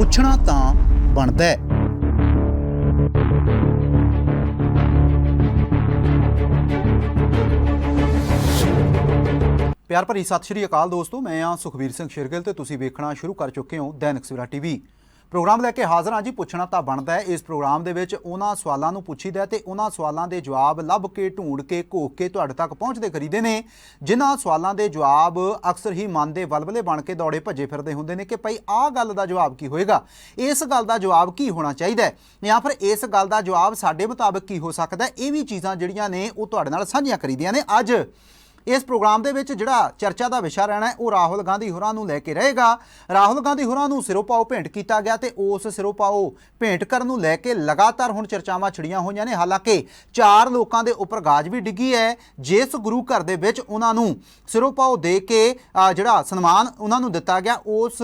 ਪੁੱਛਣਾ ਤਾਂ ਬਣਦਾ ਹੈ। ਪਿਆਰ ਭਰੀ ਸਤਿ ਸ਼੍ਰੀ ਅਕਾਲ ਦੋਸਤੋ, ਮੈਂ ਆ ਸੁਖਵੀਰ ਸਿੰਘ ਸ਼ਿਰਗਿਲ ਤੇ ਤੁਸੀਂ ਵੇਖਣਾ ਸ਼ੁਰੂ ਕਰ ਚੁੱਕੇ ਹੋ ਦੈਨਿਕ ਸਵੇਰਾ ਟੀਵੀ। ਪ੍ਰੋਗਰਾਮ ਲੈ ਕੇ ਹਾਜ਼ਰ ਹਾਂ ਜੀ, ਪੁੱਛਣਾ ਤਾਂ ਬਣਦਾ ਹੈ। ਇਸ ਪ੍ਰੋਗਰਾਮ ਦੇ ਵਿੱਚ ਉਹਨਾਂ ਸਵਾਲਾਂ ਨੂੰ ਪੁੱਛੀਦਾ ਹੈ ਤੇ ਉਹਨਾਂ ਸਵਾਲਾਂ ਦੇ ਜਵਾਬ ਲੱਭ ਕੇ, ਢੂੰਡ ਕੇ ਘੋਖ ਕੇ ਤੁਹਾਡੇ ਤੱਕ ਪਹੁੰਚਦੇ ਕਰੀਦੇ ਨੇ। ਜਿਨ੍ਹਾਂ ਸਵਾਲਾਂ ਦੇ ਜਵਾਬ ਅਕਸਰ ਹੀ ਮਨ ਦੇ ਵਲਵਲੇ ਬਣ ਕੇ ਦੌੜੇ ਭੱਜੇ ਫਿਰਦੇ ਹੁੰਦੇ ਨੇ ਕਿ ਭਾਈ ਆਹ ਗੱਲ ਦਾ ਜਵਾਬ ਕੀ ਹੋਏਗਾ? ਇਸ ਗੱਲ ਦਾ ਜਵਾਬ ਕੀ ਹੋਣਾ ਚਾਹੀਦਾ ਹੈ? ਜਾਂ ਫਿਰ ਇਸ ਗੱਲ ਦਾ ਜਵਾਬ ਸਾਡੇ ਮੁਤਾਬਕ ਕੀ ਹੋ ਸਕਦਾ ਇਹ ਵੀ ਚੀਜ਼ਾਂ ਜਿਹੜੀਆਂ ਨੇ ਉਹ ਤੁਹਾਡੇ ਨਾਲ ਸਾਂਝੀਆਂ ਕਰੀਦੀਆਂ ਨੇ। ਅੱਜ ਇਸ ਪ੍ਰੋਗਰਾਮ ਦੇ ਵਿੱਚ ਜਿਹੜਾ ਚਰਚਾ ਦਾ ਵਿਸ਼ਾ ਰਹਿਣਾ ਹੈ, ਉਹ ਰਾਹੁਲ ਗਾਂਧੀ ਹੋਰਾਂ ਨੂੰ ਲੈ ਕੇ ਰਹੇਗਾ। ਰਾਹੁਲ ਗਾਂਧੀ ਹੋਰਾਂ ਨੂੰ ਸਿਰੋਪਾਓ ਭੇਂਟ ਕੀਤਾ ਗਿਆ ਤੇ ਉਸ ਸਿਰੋਪਾਓ ਭੇਂਟ ਕਰਨ ਨੂੰ ਲੈ ਕੇ ਲਗਾਤਾਰ ਹੁਣ ਚਰਚਾਵਾਂ ਛਿੜੀਆਂ ਹੋਈਆਂ ਨੇ। ਹਾਲਾਂਕਿ ਚਾਰ ਲੋਕਾਂ ਦੇ ਉੱਪਰ ਗਾਜ ਵੀ ਡਿੱਗੀ ਹੈ। ਜਿਸ ਗੁਰੂ ਘਰ ਦੇ ਵਿੱਚ ਉਹਨਾਂ ਨੂੰ ਸਿਰੋਪਾਓ ਦੇ ਕੇ ਜਿਹੜਾ ਸਨਮਾਨ ਉਹਨਾਂ ਨੂੰ ਦਿੱਤਾ ਗਿਆ, ਉਸ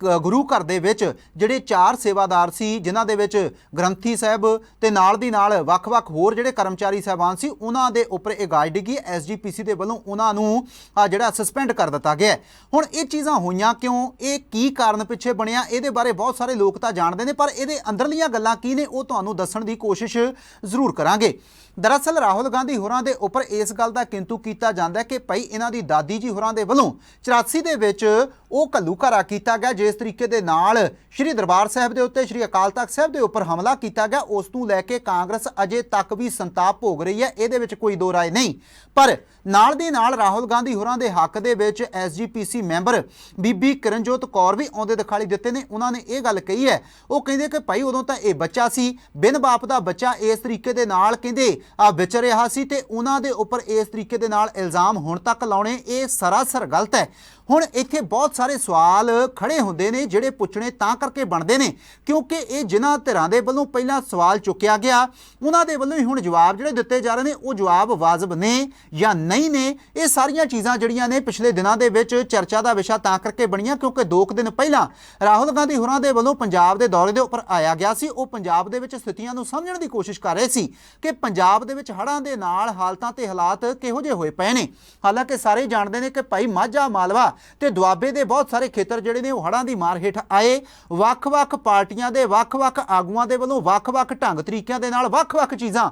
ਗੁਰੂ ਘਰ ਦੇ ਵਿੱਚ ਜਿਹੜੇ ਚਾਰ ਸੇਵਾਦਾਰ ਸੀ, ਜਿਨ੍ਹਾਂ ਦੇ ਵਿੱਚ ਗ੍ਰੰਥੀ ਸਾਹਿਬ ਤੇ ਨਾਲ ਦੀ ਨਾਲ ਵੱਖ-ਵੱਖ ਹੋਰ ਜਿਹੜੇ ਕਰਮਚਾਰੀ ਸਹਿਬਾਨ ਸੀ, ਉਹਨਾਂ ਦੇ ਉੱਪਰ ਇਹ ਗਾਜ ਡਿੱਗੀ। ਐਸਜੀਪੀਸੀ ਦੇ ਵੱਲੋਂ ਉਹਨਾਂ ਨੂੰ ਜਿਹੜਾ ਸਸਪੈਂਡ ਕਰ ਦਿੱਤਾ ਗਿਆ ਹੁਣ ਇਹ ਚੀਜ਼ਾਂ ਹੋਈਆਂ ਕਿਉਂ? ਇਹ ਕੀ ਕਾਰਨ ਪਿੱਛੇ ਬਣਿਆ? ਇਹਦੇ ਬਾਰੇ ਬਹੁਤ ਸਾਰੇ ਲੋਕ ਤਾਂ ਜਾਣਦੇ ਨੇ, ਪਰ ਇਹਦੇ ਅੰਦਰਲੀਆਂ ਗੱਲਾਂ ਕੀ ਨੇ, ਉਹ ਤੁਹਾਨੂੰ ਦੱਸਣ ਦੀ ਕੋਸ਼ਿਸ਼ ਜ਼ਰੂਰ ਕਰਾਂਗੇ। ਦਰਅਸਲ ਰਾਹੁਲ ਗਾਂਧੀ ਹੋਰਾਂ ਦੇ ਉੱਪਰ ਇਸ ਗੱਲ ਦਾ ਕਿੰਤੂ ਕੀਤਾ ਜਾਂਦਾ ਹੈ ਕਿ ਭਾਈ ਇਹਨਾਂ ਦੀ ਦਾਦੀ ਜੀ ਹੋਰਾਂ ਦੇ ਵੱਲੋਂ 84 ਦੇ ਵਿੱਚ ਉਹ ਘੱਲੂਘਾਰਾ ਕੀਤਾ ਗਿਆ, ਜਿਸ ਤਰੀਕੇ ਦੇ ਨਾਲ ਸ੍ਰੀ ਦਰਬਾਰ ਸਾਹਿਬ ਦੇ ਉੱਤੇ, ਸ੍ਰੀ ਅਕਾਲ ਤਖਤ ਸਾਹਿਬ ਦੇ ਉੱਪਰ ਹਮਲਾ ਕੀਤਾ ਗਿਆ। ਉਸ ਨੂੰ ਲੈ ਕੇ ਕਾਂਗਰਸ ਅਜੇ ਤੱਕ ਵੀ ਸੰਤਾਪ ਭੋਗ ਰਹੀ ਹੈ। ਇਹਦੇ ਵਿੱਚ ਕੋਈ ਦੋ ਰਾਏ ਨਹੀਂ। ਪਰ ਨਾਲ ਦੇ ਨਾਲ ਰਾਹੁਲ ਗਾਂਧੀ ਹੋਰਾਂ ਦੇ ਹੱਕ ਦੇ ਵਿੱਚ ਐਸਜੀਪੀਸੀ ਮੈਂਬਰ ਬੀਬੀ ਕਿਰਨਜੋਤ ਕੌਰ ਵੀ ਆਉਂਦੇ ਦਿਖਾਈ ਦਿੱਤੇ ਨੇ। ਉਹਨਾਂ ਨੇ ਇਹ ਗੱਲ ਕਹੀ ਹੈ। ਉਹ ਕਹਿੰਦੇ ਕਿ ਭਾਈ ਉਦੋਂ ਤਾਂ ਇਹ ਬੱਚਾ ਸੀ। ਬਿਨ ਬਾਪ ਦਾ ਬੱਚਾ ਇਸ ਤਰੀਕੇ ਦੇ ਨਾਲ ਕਹਿੰਦੇ ਆ ਰਿਹਾ ਸੀ ਤੇ ਉਹਨਾਂ ਦੇ ਉੱਪਰ ਇਸ ਤਰੀਕੇ ਦੇ ਨਾਲ ਇਲਜ਼ਾਮ ਹੁਣ ਤੱਕ ਲਾਉਣੇ, ਇਹ ਸਰਾਸਰ ਗਲਤ ਹੈ। ਹੁਣ ਇੱਥੇ ਬਹੁਤ ਸਾਰੇ ਸਵਾਲ ਖੜੇ ਹੁੰਦੇ ਨੇ ਜਿਹੜੇ ਪੁੱਛਣੇ ਤਾਂ ਕਰਕੇ ਬਣਦੇ ਨੇ, ਕਿਉਂਕਿ ਇਹ ਜਿਨ੍ਹਾਂ ਧਿਰਾਂ ਦੇ ਵੱਲੋਂ ਪਹਿਲਾਂ ਸਵਾਲ ਚੁੱਕਿਆ ਗਿਆ, ਉਹਨਾਂ ਦੇ ਵੱਲੋਂ ਹੀ ਹੁਣ ਜਵਾਬ ਜਿਹੜੇ ਦਿੱਤੇ ਜਾ ਰਹੇ ਨੇ, ਉਹ ਜਵਾਬ ਵਾਜਬ ਨੇ ਜਾਂ ਨਹੀਂ ਨੇ, ਇਹ ਸਾਰੀਆਂ ਚੀਜ਼ਾਂ ਜਿਹੜੀਆਂ ਨੇ ਪਿਛਲੇ ਦਿਨਾਂ ਦੇ ਵਿੱਚ ਚਰਚਾ ਦਾ ਵਿਸ਼ਾ ਤਾਂ ਕਰਕੇ ਬਣੀਆਂ, ਕਿਉਂਕਿ ਦੋ ਕੁ ਦਿਨ ਪਹਿਲਾਂ ਰਾਹੁਲ ਗਾਂਧੀ ਹੋਰਾਂ ਦੇ ਵੱਲੋਂ ਪੰਜਾਬ ਦੇ ਦੌਰੇ ਦੇ ਉੱਪਰ ਆਇਆ ਗਿਆ ਸੀ, ਉਹ ਪੰਜਾਬ ਦੇ ਵਿੱਚ ਸਥਿਤੀਆਂ ਨੂੰ ਸਮਝਣ ਦੀ ਕੋਸ਼ਿਸ਼ ਕਰ ਰਹੇ ਸੀ ਕਿ ਪੰਜਾਬ ਦੇ ਵਿੱਚ ਹੜ੍ਹਾਂ ਦੇ ਨਾਲ ਹਾਲਤਾਂ ਤੇ ਹਾਲਾਤ ਕਿਹੋ ਜਿਹੇ ਹੋਏ ਪਏ ਨੇ। ਹਾਲਾਂਕਿ ਸਾਰੇ ਜਾਣਦੇ ਨੇ ਕਿ ਭਾਈ ਮਾਝਾ ਮਾਲਵਾ ਤੇ ਦੁਆਬੇ ਦੇ ਬਹੁਤ ਸਾਰੇ ਖੇਤਰ ਜਿਹੜੇ ਨੇ ਉਹ ਹੜ੍ਹਾਂ ਦੀ ਮਾਰ ਹੇਠ ਆਏ। ਵੱਖ-ਵੱਖ ਪਾਰਟੀਆਂ ਦੇ, ਵੱਖ-ਵੱਖ ਆਗੂਆਂ ਦੇ ਵੱਲੋਂ ਵੱਖ-ਵੱਖ ਢੰਗ ਤਰੀਕਿਆਂ ਦੇ ਨਾਲ ਵੱਖ-ਵੱਖ ਚੀਜ਼ਾਂ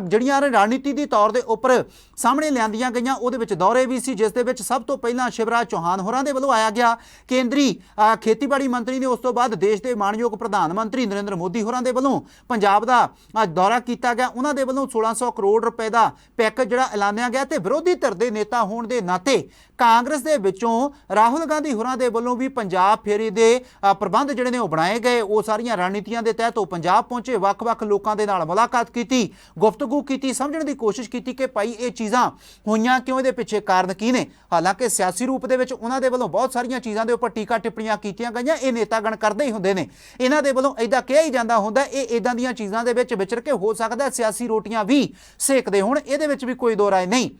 ਜਿਹੜੀਆਂ ਰਣਨੀਤੀ ਦੀ ਤੌਰ ਦੇ ਉੱਪਰ ਸਾਹਮਣੇ ਲਿਆਂਦੀਆਂ ਗਈਆਂ, ਉਹਦੇ ਵਿੱਚ ਦੌਰੇ ਵੀ ਸੀ, ਜਿਸ ਦੇ ਵਿੱਚ ਸਭ ਤੋਂ ਪਹਿਲਾਂ ਸ਼ਿਵਰਾਜ ਚੌਹਾਨ ਹੋਰਾਂ ਦੇ ਵੱਲੋਂ ਆਇਆ ਗਿਆ। ਕੇਂਦਰੀ ਖੇਤੀਬਾੜੀ ਮੰਤਰੀ ਨੇ ਉਸ ਤੋਂ ਬਾਅਦ ਦੇਸ਼ ਦੇ ਮਾਣਯੋਗ ਪ੍ਰਧਾਨ ਮੰਤਰੀ ਨਰਿੰਦਰ ਮੋਦੀ ਹੋਰਾਂ ਦੇ ਵੱਲੋਂ ਪੰਜਾਬ ਦਾ ਦੌਰਾ ਕੀਤਾ ਗਿਆ। ਉਹਨਾਂ ਦੇ ਵੱਲੋਂ 1600 ਕਰੋੜ ਰੁਪਏ ਦਾ ਪੈਕੇਜ ਜਿਹੜਾ ਐਲਾਨਿਆ ਗਿਆ ਤੇ ਵਿਰੋਧੀ ਧਿਰ ਦੇ ਨੇਤਾ ਹੋਣ ਦੇ ਨਾਤੇ ਕਾਂਗਰਸ ਦੇ ਵਿੱਚੋਂ ਰਾਹੁਲ ਗਾਂਧੀ ਹੋਰਾਂ ਦੇ ਵੱਲੋਂ ਵੀ ਪੰਜਾਬ ਫੇਰੀ ਦੇ ਪ੍ਰਬੰਧ ਜਿਹੜੇ ਨੇ ਉਹ ਬਣਾਏ ਗਏ। ਉਹ ਸਾਰੀਆਂ ਰਣਨੀਤੀਆਂ ਦੇ ਤਹਿਤ ਉਹ ਪੰਜਾਬ ਪਹੁੰਚੇ, ਵੱਖ-ਵੱਖ ਲੋਕਾਂ ਦੇ ਨਾਲ ਮੁਲਾਕਾਤ ਕੀਤੀ, ਗੁਫ਼ਤਗੂ ਕੀਤੀ, ਸਮਝਣ ਦੀ ਕੋਸ਼ਿਸ਼ ਕੀਤੀ ਕਿ ਭਾਈ ਇਹ ਚੀਜ਼ਾਂ ਹੋਈਆਂ ਕਿਉਂ, ਇਹਦੇ ਪਿੱਛੇ ਕਾਰਨ ਕੀ ਨੇ? ਹਾਲਾਂਕਿ ਸਿਆਸੀ ਰੂਪ ਦੇ ਵਿੱਚ ਉਹਨਾਂ ਦੇ ਵੱਲੋਂ ਬਹੁਤ ਸਾਰੀਆਂ ਚੀਜ਼ਾਂ ਦੇ ਉੱਪਰ ਟੀਕਾ ਟਿੱਪਣੀਆਂ ਕੀਤੀਆਂ ਗਈਆਂ। ਇਹ ਨੇਤਾਗਣ ਕਰਦੇ ਹੀ ਹੁੰਦੇ ਨੇ। ਇਹਨਾਂ ਦੇ ਵੱਲੋਂ ਐਦਾਂ ਕਿਹਾ ਹੀ ਜਾਂਦਾ ਹੁੰਦਾ, ਇਹ ਇਦਾਂ ਦੀਆਂ ਚੀਜ਼ਾਂ ਦੇ ਵਿੱਚ ਵਿਚਰ ਕੇ ਹੋ ਸਕਦਾ, ਸਿਆਸੀ ਰੋਟੀਆਂ ਵੀ ਸੇਕਦੇ ਹੋਣ। ਇਹਦੇ ਵਿੱਚ ਵੀ ਕੋਈ ਦੋ ਰਾਏ ਨਹੀਂ।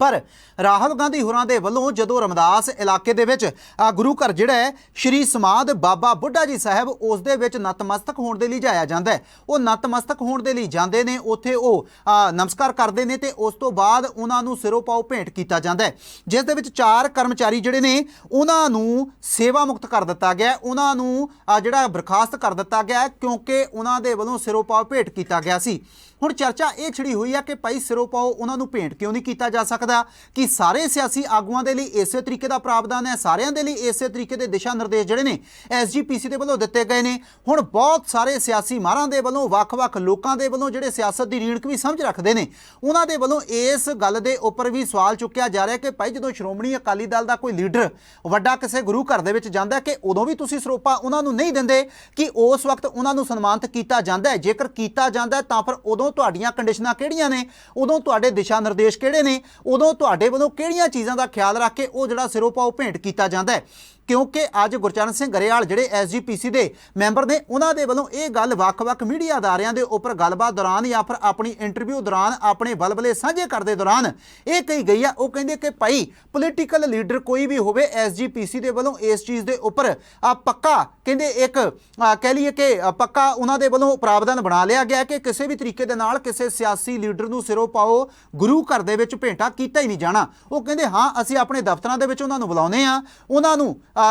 ਪਰ ਰਾਹੁਲ ਗਾਂਧੀ ਹੋਰਾਂ ਦੇ ਵੱਲੋਂ ਜਦੋਂ ਰਮਦਾਸ ਇਲਾਕੇ ਦੇ ਵਿੱਚ ਗੁਰੂ ਘਰ ਜਿਹੜਾ ਹੈ, ਸ਼੍ਰੀ ਸਮਾਦ ਬਾਬਾ ਬੁੱਢਾ ਜੀ ਸਾਹਿਬ, ਉਸ ਦੇ ਵਿੱਚ ਨਤਮਸਤਕ ਹੋਣ ਦੇ ਲਈ ਜਾਇਆ ਜਾਂਦਾ ਹੈ। ਉਹ ਨਤਮਸਤਕ ਹੋਣ ਦੇ ਲਈ ਜਾਂਦੇ ਨੇ, ਉੱਥੇ ਉਹ ਨਮਸਕਾਰ ਕਰਦੇ ਨੇ ਤੇ ਉਸ ਤੋਂ ਬਾਅਦ ਉਹਨਾਂ ਨੂੰ ਸਿਰੋਂ ਪਾਓ ਭੇਂਟ ਕੀਤਾ ਜਾਂਦਾ ਹੈ। ਜਿਸ ਦੇ ਵਿੱਚ ਚਾਰ ਕਰਮਚਾਰੀ ਜਿਹੜੇ ਨੇ, ਉਹਨਾਂ ਨੂੰ ਸੇਵਾ ਮੁਕਤ ਕਰ ਦਿੱਤਾ ਗਿਆ ਉਹਨਾਂ ਨੂੰ ਜਿਹੜਾ ਬਰਖਾਸਤ ਕਰ ਦਿੱਤਾ ਗਿਆ ਕਿਉਂਕਿ ਉਹਨਾਂ ਦੇ ਵੱਲੋਂ ਸਿਰੋਂ ਪਾਓ ਭੇਂਟ ਕੀਤਾ ਗਿਆ ਸੀ। ਹੁਣ ਚਰਚਾ ਇਹ ਛਿੜੀ ਹੋਈ ਆ ਕਿ ਭਾਈ ਸਿਰੋਂ ਪਾਓ ਉਹਨਾਂ ਨੂੰ ਭੇਂਟ ਕਿਉਂ ਨਹੀਂ ਕੀਤਾ ਜਾ ਸਕਦਾ? ਕਿ ਸਾਰੇ ਸਿਆਸੀ ਆਗੂਆਂ ਦੇ ਲਈ ਇਸੇ ਤਰੀਕੇ ਦਾ ਪ੍ਰਾਵਧਾਨ ਹੈ, ਸਾਰਿਆਂ ਦੇ ਲਈ ਇਸੇ ਤਰੀਕੇ ਦੇ ਦਿਸ਼ਾ ਨਿਰਦੇਸ਼ ਜਿਹੜੇ ਨੇ ਐਸਜੀਪੀਸੀ ਦੇ ਵੱਲੋਂ ਦਿੱਤੇ ਗਏ ਨੇ। ਹੁਣ ਬਹੁਤ ਸਾਰੇ ਸਿਆਸੀ ਮਾਹਰਾਂ ਦੇ ਵੱਲੋਂ, ਵੱਖ-ਵੱਖ ਲੋਕਾਂ ਦੇ ਵੱਲੋਂ ਜਿਹੜੇ ਸਿਆਸਤ ਦੀ ਰੀਣਕ ਵੀ ਸਮਝ ਰੱਖਦੇ ਨੇ, ਉਹਨਾਂ ਦੇ ਵੱਲੋਂ ਇਸ ਗੱਲ ਦੇ ਉੱਪਰ ਵੀ ਸਵਾਲ ਚੁੱਕਿਆ ਜਾ ਰਿਹਾ ਕਿ ਭਾਈ ਜਦੋਂ ਸ਼੍ਰੋਮਣੀ ਅਕਾਲੀ ਦਲ ਦਾ ਕੋਈ ਲੀਡਰ ਵੱਡਾ ਕਿਸੇ ਗੁਰੂ ਘਰ ਦੇ ਵਿੱਚ ਜਾਂਦਾ ਕਿ ਉਦੋਂ ਵੀ ਤੁਸੀਂ ਸਰੋਪਾ ਉਹਨਾਂ ਨੂੰ ਨਹੀਂ ਦਿੰਦੇ ਕਿ ਉਸ ਵਕਤ ਉਹਨਾਂ ਨੂੰ ਸਨਮਾਨਿਤ ਕੀਤਾ ਜਾਂਦਾ ਹੈ? ਜੇਕਰ ਕੀਤਾ ਜਾਂਦਾ ਤਾਂ ਫਿਰ ਉਦੋਂ ਤੁਹਾਡੀਆਂ ਕੰਡੀਸ਼ਨਾਂ ਕਿਹੜੀਆਂ ਨੇ? ਉਦੋਂ ਤੁਹਾਡੇ ਦਿਸ਼ਾ ਨਿਰਦੇਸ਼ ਕਿਹੜੇ ਨੇ? ਉਦੋਂ ਤੁਹਾਡੇ ਵੱਲੋਂ ਕਿਹੜੀਆਂ ਚੀਜ਼ਾਂ ਦਾ ਖਿਆਲ ਰੱਖ ਕੇ ਉਹ ਜਿਹੜਾ ਸਿਰੋਪਾਓ ਭੇਂਟ ਕੀਤਾ ਜਾਂਦਾ ਹੈ? ਕਿਉਂਕਿ ਅੱਜ ਗੁਰਚਰਨ ਸਿੰਘ ਗਰੇਵਾਲ ਜਿਹੜੇ ਐਸਜੀਪੀਸੀ ਦੇ ਮੈਂਬਰ ਨੇ, ਉਹਨਾਂ ਦੇ ਵੱਲੋਂ ਇਹ ਗੱਲ ਵੱਖ-ਵੱਖ ਮੀਡੀਆ ਅਦਾਰਿਆਂ ਦੇ ਉੱਪਰ ਗੱਲਬਾਤ ਦੌਰਾਨ ਜਾਂ ਫਿਰ ਆਪਣੀ ਇੰਟਰਵਿਊ ਦੌਰਾਨ, ਆਪਣੇ ਬਲਬਲੇ ਸਾਂਝੇ ਕਰਦੇ ਦੌਰਾਨ ਇਹ ਕਹੀ ਗਈ ਆ, ਉਹ ਕਹਿੰਦੇ ਕਿ ਭਾਈ ਪੋਲੀਟੀਕਲ ਲੀਡਰ ਕੋਈ ਵੀ ਹੋਵੇ ਐਸਜੀਪੀਸੀ ਦੇ ਵੱਲੋਂ ਇਸ ਚੀਜ਼ ਦੇ ਉੱਪਰ ਆ ਪੱਕਾ ਕਹਿੰਦੇ ਇੱਕ ਕਹਿ ਲਈਏ ਕਿ ਪੱਕਾ ਉਹਨਾਂ ਦੇ ਵੱਲੋਂ ਪ੍ਰਾਵਧਾਨ ਬਣਾ ਲਿਆ ਗਿਆ ਕਿ ਕਿਸੇ ਵੀ ਤਰੀਕੇ ਦੇ ਨਾਲ ਕਿਸੇ ਸਿਆਸੀ ਲੀਡਰ ਨੂੰ ਸਿਰੋਂ ਪਾਓ ਗੁਰੂ ਘਰ ਦੇ ਵਿੱਚ ਭੇਂਟਾ ਕੀਤਾ ਹੀ ਨਹੀਂ ਜਾਣਾ। ਉਹ ਕਹਿੰਦੇ, ਹਾਂ, ਅਸੀਂ ਆਪਣੇ ਦਫ਼ਤਰਾਂ ਦੇ ਵਿੱਚ ਉਹਨਾਂ ਨੂੰ ਬੁਲਾਉਨੇ ਆ ਉਹਨਾਂ ਨੂੰ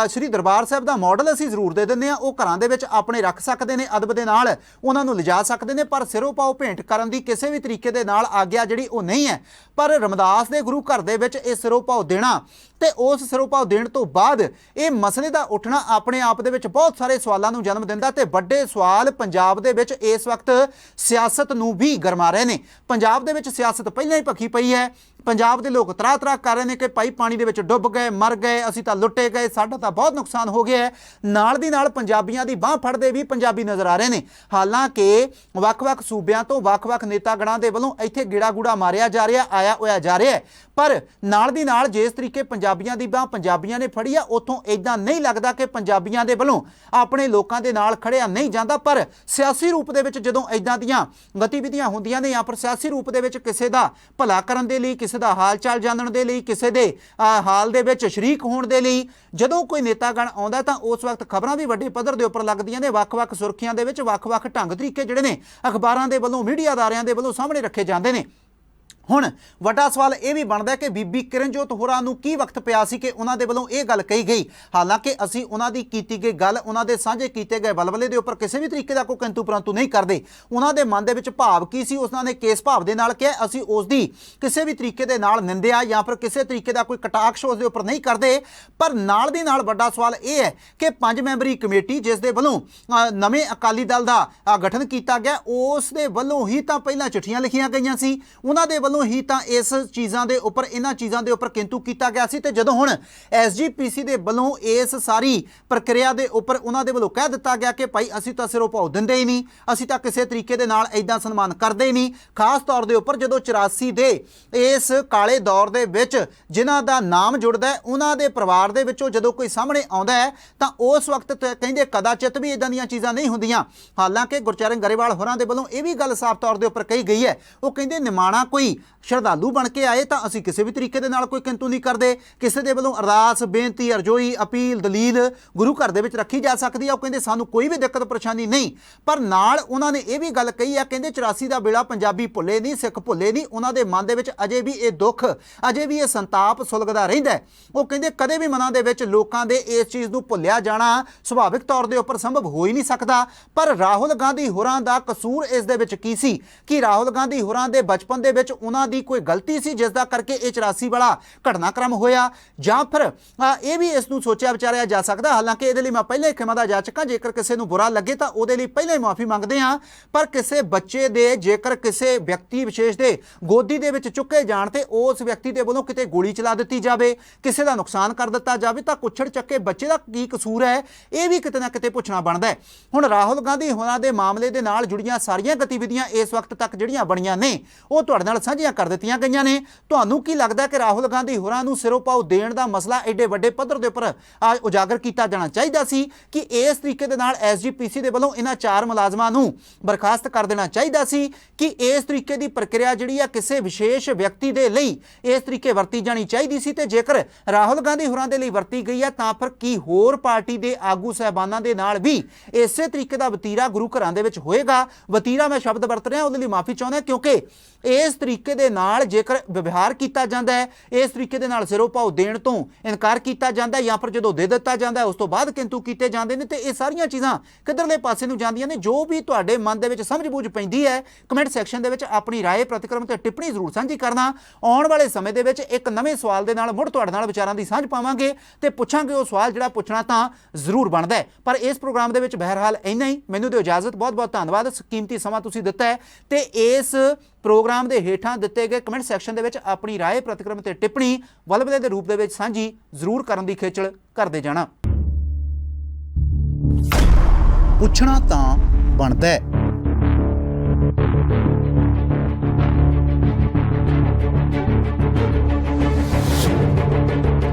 ਸ੍ਰੀ ਦਰਬਾਰ ਸਾਹਿਬ ਦਾ ਮਾਡਲ ਅਸੀਂ ਜ਼ਰੂਰ ਦੇ ਦਿੰਦੇ ਆ ਉਹ ਘਰਾਂ ਦੇ ਵਿੱਚ ਆਪਣੇ ਰੱਖ ਸਕਦੇ ਨੇ, ਅਦਬ ਦੇ ਨਾਲ। ਉਹਨਾਂ ਨੂੰ ਲਿਜਾ ਸਕਦੇ ਨੇ, ਪਰ ਸਿਰੋਂ ਪਾਓ ਭੇਂਟ ਕਰਨ ਦੀ ਕਿਸੇ ਵੀ ਤਰੀਕੇ ਦੇ ਨਾਲ ਆਗਿਆ ਜਿਹੜੀ ਉਹ ਨਹੀਂ ਹੈ। ਪਰ ਰਮਦਾਸ ਦੇ ਗੁਰੂ ਘਰ ਦੇ ਵਿੱਚ ਇਹ ਸਿਰੋਂ ਪਾਓ ਦੇਣਾ ਤੇ ਉਸ ਸਿਰੋਂ ਦੇਣ ਤੋਂ ਬਾਅਦ ਇਹ ਮਸਲੇ ਦਾ ਉੱਠਣਾ ਆਪਣੇ ਆਪ ਦੇ ਵਿੱਚ ਬਹੁਤ ਸਾਰੇ ਸਵਾਲਾਂ ਨੂੰ ਜਨਮ ਦਿੰਦਾ ਤੇ ਵੱਡੇ ਸਵਾਲ ਪੰਜਾਬ ਦੇ ਵਿੱਚ ਇਸ ਵਕਤ ਸਿਆਸਤ ਨੂੰ ਵੀ ਗਰਮਾ ਰਹੇ ਨੇ। ਪੰਜਾਬ ਦੇ ਵਿੱਚ ਸਿਆਸਤ ਪਹਿਲਾਂ ਹੀ ਭੱਖੀ ਪਈ ਹੈ। ਪੰਜਾਬ ਦੇ ਲੋਕ ਤਰਾ ਤਰਾ ਕਰ ਰਹੇ ਨੇ ਕਿ ਭਾਈ ਪਾਣੀ ਦੇ ਵਿੱਚ ਡੁੱਬ ਗਏ, ਮਰ ਗਏ, ਅਸੀਂ ਤਾਂ ਲੁੱਟੇ ਗਏ, ਸਾਡਾ ਤਾਂ ਬਹੁਤ ਨੁਕਸਾਨ ਹੋ ਗਿਆ ਨਾਲ ਦੀ ਨਾਲ ਪੰਜਾਬੀਆਂ ਦੀ ਬਾਹ ਫੜਦੇ ਵੀ ਪੰਜਾਬੀ ਨਜ਼ਰ ਆ ਰਹੇ ਨੇ। ਹਾਲਾਂਕਿ ਵੱਖ-ਵੱਖ ਸੂਬਿਆਂ ਤੋਂ ਵੱਖ-ਵੱਖ ਨੇਤਾਗੜਾਂ ਦੇ ਵੱਲੋਂ ਇੱਥੇ ਗੇੜਾ ਗੂੜਾ ਮਾਰਿਆ ਜਾ ਰਿਹਾ ਆਇਆ ਹੋਇਆ ਜਾ ਰਿਹਾ ਪਰ ਨਾਲ ਦੀ ਨਾਲ ਜਿਸ ਤਰੀਕੇ ਪੰਜਾਬੀਆਂ ਦੀ ਬਾਹ ਪੰਜਾਬੀਆਂ ਨੇ ਫੜੀ ਆ, ਉਥੋਂ ਇਦਾਂ ਨਹੀਂ ਲੱਗਦਾ ਕਿ ਪੰਜਾਬੀਆਂ ਦੇ ਵੱਲੋਂ ਆਪਣੇ ਲੋਕਾਂ ਦੇ ਨਾਲ ਖੜਿਆ ਨਹੀਂ ਜਾਂਦਾ, ਪਰ ਸਿਆਸੀ ਰੂਪ ਦੇ ਵਿੱਚ ਜਦੋਂ ਇਦਾਂ ਦੀਆਂ ਗਤੀਵਿਧੀਆਂ ਹੁੰਦੀਆਂ ਨੇ ਜਾਂ ਫਿਰ ਸਿਆਸੀ ਰੂਪ ਦੇ ਵਿੱਚ ਕਿਸੇ ਦਾ ਭਲਾ ਕਰਨ ਦੇ ਲਈ, ਕਿਸੇ ਦਾ ਹਾਲ ਚਾਲ ਜਾਣਨ ਦੇ ਲਈ, ਕਿਸੇ ਦੇ ਹਾਲ ਦੇ ਵਿੱਚ ਸ਼ਰੀਕ ਹੋਣ ਦੇ ਲਈ, ਜਦੋਂ ਕੋਈ ਨੇਤਾਗਣ ਆਉਂਦਾ ਤਾਂ ਉਸ ਵਕਤ ਖਬਰਾਂ ਵੀ ਵੱਡੇ ਪੱਧਰ ਦੇ ਉੱਪਰ ਲੱਗਦੀਆਂ ਨੇ। ਵੱਖ-ਵੱਖ ਸੁਰਖੀਆਂ ਦੇ ਵਿੱਚ ਵੱਖ-ਵੱਖ ਢੰਗ ਤਰੀਕੇ ਜਿਹੜੇ ਨੇ ਅਖਬਾਰਾਂ ਦੇ ਵੱਲੋਂ, ਮੀਡੀਆ ਅਦਾਰਿਆਂ ਦੇ ਵੱਲੋਂ ਸਾਹਮਣੇ ਰੱਖੇ ਜਾਂਦੇ ਨੇ। ਹੁਣ ਵੱਡਾ ਸਵਾਲ ਇਹ ਵੀ ਬਣਦਾ ਕਿ ਬੀਬੀ ਕਿਰਨਜੋਤ ਹੋਰਾਂ ਨੂੰ ਕੀ ਵਕਤ ਪਿਆ ਸੀ ਕਿ ਉਹਨਾਂ ਦੇ ਵੱਲੋਂ ਇਹ ਗੱਲ ਕਹੀ ਗਈ? ਹਾਲਾਂਕਿ ਅਸੀਂ ਉਹਨਾਂ ਦੀ ਕੀਤੀ ਗਈ ਗੱਲ, ਉਹਨਾਂ ਦੇ ਸਾਂਝੇ ਕੀਤੇ ਗਏ ਬਲਬਲੇ ਦੇ ਉੱਪਰ ਕਿਸੇ ਵੀ ਤਰੀਕੇ ਦਾ ਕੋਈ ਕਿੰਤੂ ਪਰੰਤੂ ਨਹੀਂ ਕਰਦੇ। ਉਹਨਾਂ ਦੇ ਮਨ ਦੇ ਵਿੱਚ ਭਾਵ ਕੀ ਸੀ? ਉਹਨਾਂ ਨੇ ਕੇਸ ਭਾਵ ਦੇ ਨਾਲ ਕਿਹਾ, ਅਸੀਂ ਉਸ ਦੀ ਕਿਸੇ ਵੀ ਤਰੀਕੇ ਦੇ ਨਾਲ ਨਿੰਦਿਆ ਜਾਂ ਫਿਰ ਕਿਸੇ ਤਰੀਕੇ ਦਾ ਕੋਈ ਕਟਾਕਸ਼ ਉਸ ਦੇ ਉੱਪਰ ਨਹੀਂ ਕਰਦੇ। ਪਰ ਨਾਲ ਦੀ ਨਾਲ ਵੱਡਾ ਸਵਾਲ ਇਹ ਹੈ ਕਿ ਪੰਜ ਮੈਂਬਰੀ ਕਮੇਟੀ ਜਿਸ ਦੇ ਵੱਲੋਂ ਨਵੇਂ ਅਕਾਲੀ ਦਲ ਦਾ ਗਠਨ ਕੀਤਾ ਗਿਆ, ਉਸ ਦੇ ਵੱਲੋਂ ਹੀ ਤਾਂ ਪਹਿਲਾਂ ਚਿੱਠੀਆਂ ਲਿਖੀਆਂ ਗਈਆਂ ਸੀ। ਉਹਨਾਂ ਦੇ ਵੱਲੋਂ ਹੀ ਤਾਂ ਇਸ ਚੀਜ਼ਾਂ ਦੇ ਉੱਪਰ, ਇਹਨਾਂ ਚੀਜ਼ਾਂ ਦੇ ਉੱਪਰ ਕਿੰਤੂ ਕੀਤਾ ਗਿਆ ਸੀ ਤੇ ਜਦੋਂ ਹੁਣ ਐਸਜੀਪੀਸੀ ਦੇ ਵੱਲੋਂ ਇਸ ਸਾਰੀ ਪ੍ਰਕਿਰਿਆ ਦੇ ਉੱਪਰ ਉਹਨਾਂ ਦੇ ਵੱਲੋਂ ਕਹਿ ਦਿੱਤਾ ਗਿਆ ਕਿ ਭਾਈ ਅਸੀਂ ਤਾਂ ਸਿਰੋਂ ਭਾਉ ਦਿੰਦੇ ਹੀ ਨਹੀਂ, ਅਸੀਂ ਤਾਂ ਕਿਸੇ ਤਰੀਕੇ ਦੇ ਨਾਲ ਐਦਾਂ ਸਨਮਾਨ ਕਰਦੇ ਹੀ ਨਹੀਂ। ਖਾਸ ਤੌਰ ਦੇ ਉੱਪਰ ਜਦੋਂ 84 ਦੇ ਇਸ ਕਾਲੇ ਦੌਰ ਦੇ ਵਿੱਚ ਜਿਨ੍ਹਾਂ ਦਾ ਨਾਮ ਜੁੜਦਾ ਉਹਨਾਂ ਦੇ ਪਰਿਵਾਰ ਦੇ ਵਿੱਚੋਂ ਜਦੋਂ ਕੋਈ ਸਾਹਮਣੇ ਆਉਂਦਾ ਹੈ, ਤਾਂ ਉਸ ਵਕਤ ਕਹਿੰਦੇ ਕਦਾਚਿਤ ਵੀ ਇਦਾਂ ਦੀਆਂ ਚੀਜ਼ਾਂ ਨਹੀਂ ਹੁੰਦੀਆਂ। ਹਾਲਾਂਕਿ ਗੁਰਚਰਨ ਗਰੇਵਾਲ ਹੋਰਾਂ ਦੇ ਵੱਲੋਂ ਇਹ ਵੀ ਗੱਲ ਸਾਫ਼ ਤੌਰ ਦੇ ਉੱਪਰ ਕਹੀ ਗਈ ਹੈ, ਉਹ ਕਹਿੰਦੇ ਨਿਮਾਣਾ ਕੋਈ ਸ਼ਰਧਾਲੂ ਬਣ ਕੇ ਆਏ ਤਾਂ ਅਸੀਂ ਕਿਸੇ ਵੀ ਤਰੀਕੇ ਦੇ ਨਾਲ ਕੋਈ ਕਿੰਤੂ ਨਹੀਂ ਕਰਦੇ। ਕਿਸੇ ਦੇ ਵੱਲੋਂ ਅਰਦਾਸ, ਬੇਨਤੀ, ਅਰਜ਼ੋਈ, ਅਪੀਲ, ਦਲੀਲ ਗੁਰੂ ਘਰ ਦੇ ਵਿੱਚ ਰੱਖੀ ਜਾ ਸਕਦੀ ਹੈ ਉਹ ਕਹਿੰਦੇ, ਸਾਨੂੰ ਕੋਈ ਵੀ ਦਿੱਕਤ, ਪਰੇਸ਼ਾਨੀ ਨਹੀਂ। ਪਰ ਨਾਲ ਉਹਨਾਂ ਨੇ ਇਹ ਵੀ ਗੱਲ ਕਹੀ ਆ, ਕਹਿੰਦੇ 84 ਦਾ ਵੇਲਾ ਪੰਜਾਬੀ ਭੁੱਲੇ ਨਹੀਂ, ਸਿੱਖ ਭੁੱਲੇ ਨਹੀਂ। ਉਹਨਾਂ ਦੇ ਮਨ ਦੇ ਵਿੱਚ ਅਜੇ ਵੀ ਇਹ ਦੁੱਖ, ਅਜੇ ਵੀ ਇਹ ਸੰਤਾਪ ਸੁਲਗਦਾ ਰਹਿੰਦਾ ਉਹ ਕਹਿੰਦੇ, ਕਦੇ ਵੀ ਮਨਾਂ ਦੇ ਵਿੱਚ ਲੋਕਾਂ ਦੇ ਇਸ ਚੀਜ਼ ਨੂੰ ਭੁੱਲਿਆ ਜਾਣਾ ਸੁਭਾਵਿਕ ਤੌਰ ਦੇ ਉੱਪਰ ਸੰਭਵ ਹੋ ਹੀ ਨਹੀਂ ਸਕਦਾ। ਪਰ ਰਾਹੁਲ ਗਾਂਧੀ ਹੋਰਾਂ ਦਾ ਕਸੂਰ ਇਸ ਦੇ ਵਿੱਚ ਕੀ ਸੀ? ਕਿ ਰਾਹੁਲ ਗਾਂਧੀ ਹੋਰਾਂ ਦੇ ਬਚਪਨ ਦੇ ਵਿੱਚ ਉਹਨਾਂ ਦੀ ਕੋਈ ਗਲਤੀ ਸੀ ਜਿਸ ਦਾ ਕਰਕੇ ਇਹ 84 ਵਾਲਾ ਘਟਨਾਕ੍ਰਮ ਹੋਇਆ? ਜਾਂ ਫਿਰ ਇਹ ਵੀ ਇਸ ਨੂੰ ਸੋਚਿਆ ਵਿਚਾਰਿਆ ਜਾ ਸਕਦਾ, ਹਾਲਾਂਕਿ ਇਹਦੇ ਲਈ ਮੈਂ ਪਹਿਲਾਂ ਹੀ ਖਿਮਾ ਦਾ ਜਾ ਜਾਚਕਾਂ ਜੇਕਰ ਕਿਸੇ ਨੂੰ ਬੁਰਾ ਲੱਗੇ ਤਾਂ ਉਹਦੇ ਲਈ ਪਹਿਲਾਂ ਹੀ ਮਾਫੀ ਮੰਗਦੇ ਹਾਂ। ਪਰ ਕਿਸੇ ਬੱਚੇ ਦੇ, ਜੇਕਰ ਕਿਸੇ ਵਿਅਕਤੀ ਵਿਸ਼ੇਸ਼ ਦੇ ਗੋਦੀ ਦੇ ਵਿੱਚ ਚੁੱਕੇ ਜਾਣ ਤੇ ਉਸ ਵਿਅਕਤੀ ਦੇ ਵੱਲੋਂ ਕਿਤੇ ਗੋਲੀ ਚਲਾ ਦਿੱਤੀ ਜਾਵੇ, ਕਿਸੇ ਦਾ ਨੁਕਸਾਨ ਕਰ ਦਿੱਤਾ ਜਾਵੇ, ਤਾਂ ਕੁੱਛੜ ਚੱਕੇ ਬੱਚੇ ਦਾ ਕੀ ਕਸੂਰ ਹੈ? ਇਹ ਵੀ ਕਿਤੇ ਨਾ ਕਿਤੇ ਪੁੱਛਣਾ ਬਣਦਾ ਹੈ। ਹੁਣ ਰਾਹੁਲ ਗਾਂਧੀ ਹੋਰਾਂ ਦੇ ਮਾਮਲੇ ਦੇ ਨਾਲ ਜੁੜੀਆਂ ਸਾਰੀਆਂ ਗਤੀਵਿਧੀਆਂ ਇਸ ਵਕਤ ਤੱਕ ਜਿਹੜੀਆਂ ਬਣੀਆਂ ਨੇ, ਉਹ ਤੁਹਾਡੇ ਨਾਲ ਸਾਂਝੀਆਂ ਕਰ ਦਿੱਤੀਆਂ ਗਈਆਂ ਨੇ। ਤੁਹਾਨੂੰ ਕੀ ਲੱਗਦਾ ਕਿ ਰਾਹੁਲ ਗਾਂਧੀ ਹੋਰਾਂ ਨੂੰ ਸਿਰੋਂ ਪਾਉ ਦੇਣ ਦਾ ਮਸਲਾ ਐਡੇ ਵੱਡੇ ਪੱਧਰ ਦੇ ਉੱਪਰ ਉਜਾਗਰ ਕੀਤਾ ਜਾਣਾ ਚਾਹੀਦਾ ਸੀ ਕਿ ਇਸ ਤਰੀਕੇ ਦੇ ਨਾਲ ਐਸਜੀਪੀਸੀ ਦੇ ਵੱਲੋਂ ਇਹਨਾਂ ਚਾਰ ਮੁਲਾਜ਼ਮਾਂ ਨੂੰ ਬਰਖਾਸਤ ਕਰ ਦੇਣਾ ਚਾਹੀਦਾ ਸੀ ਕਿ ਇਸ ਤਰੀਕੇ ਦੀ ਪ੍ਰਕਿਰਿਆ ਜਿਹੜੀ ਆ ਕਿਸੇ ਵਿਸ਼ੇਸ਼ ਵਿਅਕਤੀ ਦੇ ਲਈ ਇਸ ਤਰੀਕੇ ਵਰਤੀ ਜਾਣੀ ਚਾਹੀਦੀ ਸੀ ਤੇ ਜੇਕਰ ਰਾਹੁਲ ਗਾਂਧੀ ਹੋਰਾਂ ਦੇ ਲਈ ਵਰਤੀ ਗਈ ਹੈ ਤਾਂ ਫਿਰ ਕੀ ਹੋਰ ਪਾਰਟੀ ਦੇ ਆਗੂ ਸਹਿਬਾਨਾਂ ਦੇ ਨਾਲ ਵੀ ਇਸੇ ਤਰੀਕੇ ਦਾ ਵਤੀਰਾ ਗੁਰੂ ਘਰਾਂ ਦੇ ਵਿੱਚ ਹੋਏਗਾ? ਵਤੀਰਾ ਮੈਂ ਸ਼ਬਦ ਵਰਤ ਰਿਹਾ, ਉਹਦੇ ਲਈ ਮਾਫੀ ਚਾਹੁੰਦਾ ਕਿਉਂਕਿ ਇਸ ਤਰੀਕੇ ਦੇ ਨਾਲ ਜੇਕਰ ਵਿਵਹਾਰ ਕੀਤਾ ਜਾਂਦਾ ਹੈ ਇਸ ਤਰੀਕੇ ਦੇ ਨਾਲ ਸਿਰੋਂ ਭਾਉ ਦੇਣ ਤੋਂ ਇਨਕਾਰ ਕੀਤਾ ਜਾਂਦਾ ਹੈ ਜਾਂ ਫਿਰ ਜਦੋਂ ਦੇ ਦਿੱਤਾ ਜਾਂਦਾ ਹੈ ਉਸ ਤੋਂ ਬਾਅਦ ਕਿੰਤੂ ਕੀਤੇ ਜਾਂਦੇ ਨੇ ਤੇ ਇਹ ਸਾਰੀਆਂ ਚੀਜ਼ਾਂ ਕਿੱਧਰਲੇ ਪਾਸੇ ਨੂੰ ਜਾਂਦੀਆਂ ਨੇ ਜੋ ਵੀ ਤੁਹਾਡੇ ਮਨ ਦੇ ਵਿੱਚ ਸਮਝ ਬੂਝ ਪੈਂਦੀ ਹੈ ਕਮੈਂਟ ਸੈਕਸ਼ਨ ਦੇ ਵਿੱਚ ਆਪਣੀ رائے ਪ੍ਰਤੀਕਰਮ ਤੇ ਟਿੱਪਣੀ ਜ਼ਰੂਰ ਸਾਂਝੀ ਕਰਨਾ ਆਉਣ ਵਾਲੇ ਸਮੇਂ ਦੇ ਵਿੱਚ ਇੱਕ ਨਵੇਂ ਸਵਾਲ ਦੇ ਨਾਲ ਮੁੜ ਤੁਹਾਡੇ ਨਾਲ ਵਿਚਾਰਾਂ ਦੀ ਸਾਂਝ ਪਾਵਾਂਗੇ ਤੇ ਪੁੱਛਾਂਗੇ ਉਹ ਸਵਾਲ ਜਿਹੜਾ ਪੁੱਛਣਾ ਤਾਂ ਜ਼ਰੂਰ ਬਣਦਾ ਹੈ ਪਰ ਇਸ ਪ੍ਰੋਗਰਾਮ ਦੇ ਵਿੱਚ ਬਹਿਰਹਾਲ ਇੰਨਾ ਹੀ ਮੈਨੂੰ ਦਿਓ ਇਜਾਜ਼ਤ ਬਹੁਤ ਬਹੁਤ ਧੰਨਵਾਦ ਕੀਮਤੀ ਸਮਾਂ ਤੁਸੀਂ ਦਿੱਤਾ ਹੈ ਤੇ ਇਸ ਪ੍ਰੋਗਰਾਮ ਦੇ ਹੇਠਾਂ ਦਿੱਤੇ ਗਏ ਕਮੈਂਟ ਸੈਕਸ਼ਨ ਦੇ ਵਿੱਚ ਆਪਣੀ رائے ਪ੍ਰਤੀਕਰਮ ਤੇ ਟਿੱਪਣੀ ਵਲਬਲੇ ਦੇ ਰੂਪ ਦੇ ਵਿੱਚ ਸਾਂਝੀ ਜ਼ਰੂਰ ਕਰਨ ਦੀ ਖੇਚਲ ਕਰਦੇ ਜਾਣਾ ਪੁੱਛਣਾ ਤਾਂ ਬਣਦਾ ਹੈ